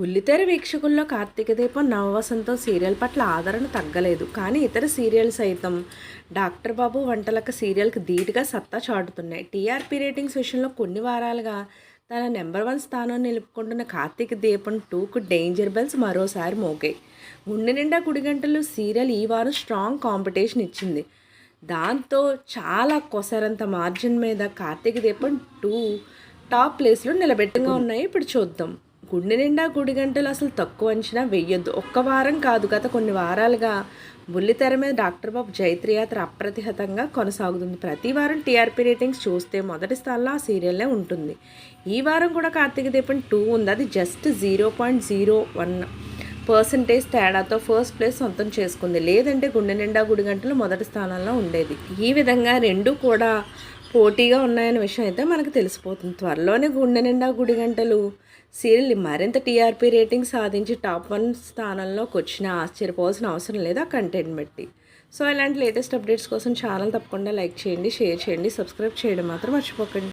బుల్లితెర వీక్షకుల్లో కార్తీక దీపం నవవసంతం సీరియల్ పట్ల ఆదరణ తగ్గలేదు. కానీ ఇతర సీరియల్స్ సైతం డాక్టర్ బాబు వంటలక సీరియల్కి ధీటుగా సత్తా చాటుతున్నాయి. టీఆర్పీ రేటింగ్స్ విషయంలో కొన్ని వారాలుగా తన నెంబర్ వన్ స్థానం నిలుపుకుంటున్న కార్తీక దీపం టూకు డేంజర్ బెల్స్ మరోసారి మోగాయి. గుండె నిండా గుడిగంటలు సీరియల్ ఈ వారం స్ట్రాంగ్ కాంపిటీషన్ ఇచ్చింది. దాంతో చాలా కొసరంత మార్జిన్ మీద కార్తీక దీపం టూ టాప్ ప్లేస్లో నిలబెట్టుగా ఉన్నాయి. ఇప్పుడు చూద్దాం. గుండె నిండా గుడి గంటలు అసలు తక్కువ అంచనా వెయ్యొద్దు. ఒక్క వారం కాదు గత కొన్ని వారాలుగా బుల్లితెర మీద డాక్టర్ బాబు జైత్రయాత్ర అప్రతిహతంగా కొనసాగుతుంది. ప్రతి వారం టీఆర్పీ రేటింగ్స్ చూస్తే మొదటి స్థానంలో ఆ సీరియల్లే ఉంటుంది. ఈ వారం కూడా కార్తీక దీపం టూ ఉంది. అది just zero point zero one percentage తేడాతో ఫస్ట్ ప్లేస్ సొంతం చేసుకుంది. లేదంటే గుండె నిండా గుడి గంటలు మొదటి స్థానంలో ఉండేది. ఈ విధంగా రెండు కూడా పోటీగా ఉన్నాయనే విషయం అయితే మనకు తెలిసిపోతుంది. త్వరలోనే గుండె నిండా గుడి గంటలు సీరియల్ మరింత టీఆర్పీ రేటింగ్ సాధించి టాప్ వన్ స్థానంలోకి వచ్చిన ఆశ్చర్యపోవాల్సిన అవసరం లేదు ఆ కంటెంట్ బట్టి. సో ఇలాంటి లేటెస్ట్ అప్డేట్స్ కోసం ఛానల్ తప్పకుండా లైక్ చేయండి షేర్ చేయండి సబ్స్క్రైబ్ చేయడం మాత్రం మర్చిపోకండి.